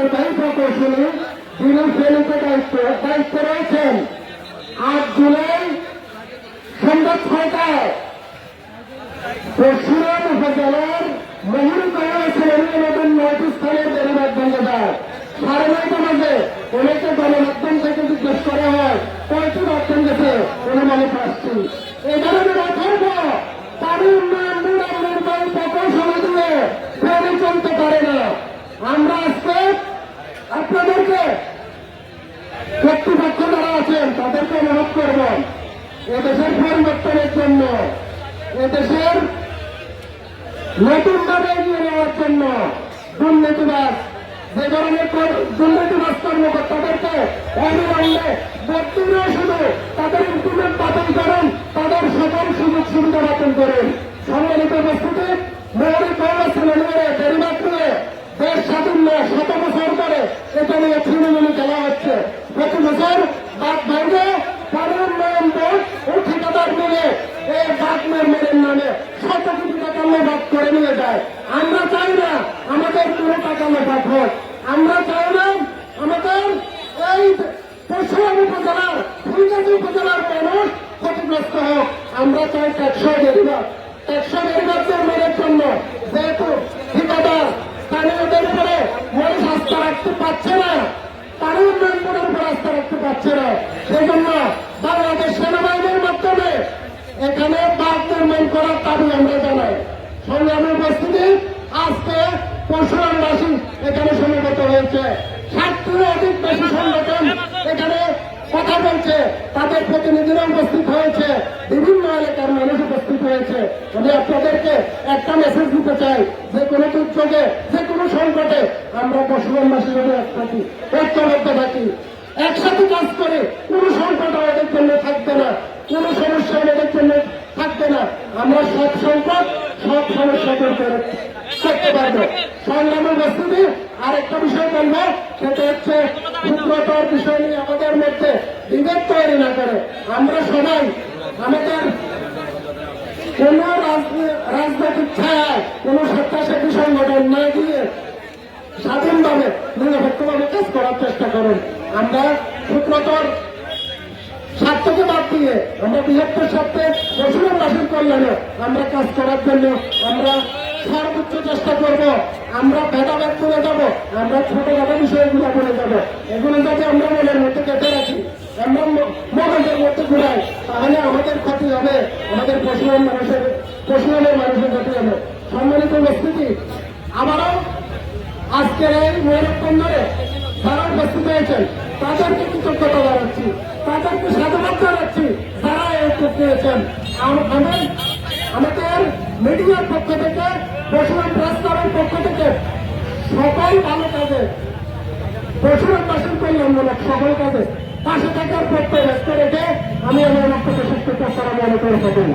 বোর্ডের নির্বাহী প্রকৌশলী যিনি ফেলিতে দায়িত্ব দায়িত্ব রয়েছেন আট জুলাই সন্ধ্যা ছয়টায়। পশ্চিম উপজেলার মহুর ছিলেন নতুন নয়টি স্থানের বেড়িবাদ ভেঙে যায় সাড়ে নয়টা বাজে ওনাকে গণমাধ্যম থেকে জিজ্ঞেস করা হয়, কয়টি মাধ্যম গেছে? মানে পাচ্ছি এই ধরনের অথর্ব পানি উন্নয়ন নির্বাহী প্রকৌশলী দিয়ে চলতে পারে না। আমরা আজকে আপনাদেরকে কর্তৃপক্ষ যারা আছেন তাদেরকে অনুরোধ করব। এদেশের পরিবর্তনের জন্য, এদেশের নতুন ভাবে এগিয়ে নেওয়ার জন্য দুর্নীতিবাদ যে ধরনের দুর্নীতিবাদ কর্মকর্তাদেরকে অবিলম্বে বর্তমানে শুধু তাদের ইনক্রিমেন্ট বাতিল করেন, তাদের সকল সুযোগ সুবিধা বাতিল করেন। সম্মানিত উপস্থিতি, মৌলিক কর্মশ্রেণীরে বেরিমাত করে দেশ স্বাধীন নয়, শত বছর ধরে এটা নিয়ে তৃণমূলী খেলা হচ্ছে। প্রতি বছর বাদ ভাঙে পানি উন্নয়ন বোর্ড ও ঠিকাদার মিলে এই বাদ মেয়ের নামে শত কোটি টাকা লোপাট করে নিয়ে যায়। আমরা চাই না আমাদের কোনো টাকা লোপাট হোক আমরা চাই না আমাদের এই পশ্চিম উপজেলার, ফুলগাজী উপজেলার মানুষ ক্ষতিগ্রস্ত হোক। আমরা চাই টেকসই বেরিবাদ টেকসই বেরিবাদদের মেয়ের জন্য যেহেতু ঠিকাদার স্থানীয়দের উপরে মানুষ আস্থা রাখতে পারছে না। পানি উন্নয়ন বোর্ডের উপর আস্থা রাখতে পারছে না। সেই জন্য বাংলাদেশ সেনাবাহিনীর মাধ্যমে এখানে বাদ নির্মাণ করার দাবি আমরা জানাই সংগ্রামী উপস্থিতি আজকে পরশুরামবাসী এখানে সমবেত হয়েছে ষাটটিরও অধিক বেশি সংগঠন এখানে কথা বলছে তাদের প্রতিনিধিরা উপস্থিত হয়েছে, বিভিন্ন এলাকার মানুষ উপস্থিত হয়েছে। আমি আপনাদেরকে একটা মেসেজ দিতে চাই, যে কোনো দুর্যোগে, যে কোনো সংকটে আমরা পশুরামবাসী যদি এক থাকি ঐক্যবদ্ধ থাকি। একসাথে কাজ করে কোনো সংকট আমাদের জন্য থাকবে না, কোনো সমস্যা আমাদের জন্য থাকবে না। আমরা সব সংকট, সব সমস্যা দূর করে করতে পারব। সংগ্রামের বস্তুটি আর একটা বিষয় বলব, সেটা হচ্ছে ক্ষুদ্রতর বিষয় নিয়ে আমাদের মধ্যে বিভেদ তৈরি না করে। আমরা সবাই আমাদের কোন রাজনৈতিক ছায়ায় কোন স্বেচ্ছাসেবী সংগঠন না দিয়ে স্বাধীনভাবে নিরপেক্ষভাবে কাজ করার চেষ্টা করুন। আমরা ক্ষুদ্রতর স্বার্থকে বাদ দিয়ে আমরা বৃহত্তর স্বার্থে পশুরাবাসীর কল্যাণে আমরা কাজ করার জন্য আমরা সর্বোচ্চ চেষ্টা করব। আমরা ভেদাভেদ করে যাব। আমরা ছোট বড় বিষয়গুলো বলে যাব। এগুলো যাতে আমরা পশুরাম মানুষের পশুরামের মানুষের ক্ষতি হবে সম্মানিত উপস্থিতি, আবারও আজকের এই মহিরক্ষণ ধরে যারা উপস্থিত হয়েছেন, তাদেরকে কৃতজ্ঞতা জানাচ্ছি, তাদেরকে সাধুবাদ জানাচ্ছি, যারা এই উদ্যোগ নিয়েছেন আম- আমি আমাদের মিডিয়ার পক্ষ থেকে পশুরাম ক্লাবের পক্ষ থেকে সকল ভালো কাজে পশুরাম বাসীর কল্যাণমূলক সকল কাজে পাশে থাকার পক্ষে ব্যস্ত রেখে আমি আমার বক্তব্য শেষ করতে মনে করে থাকি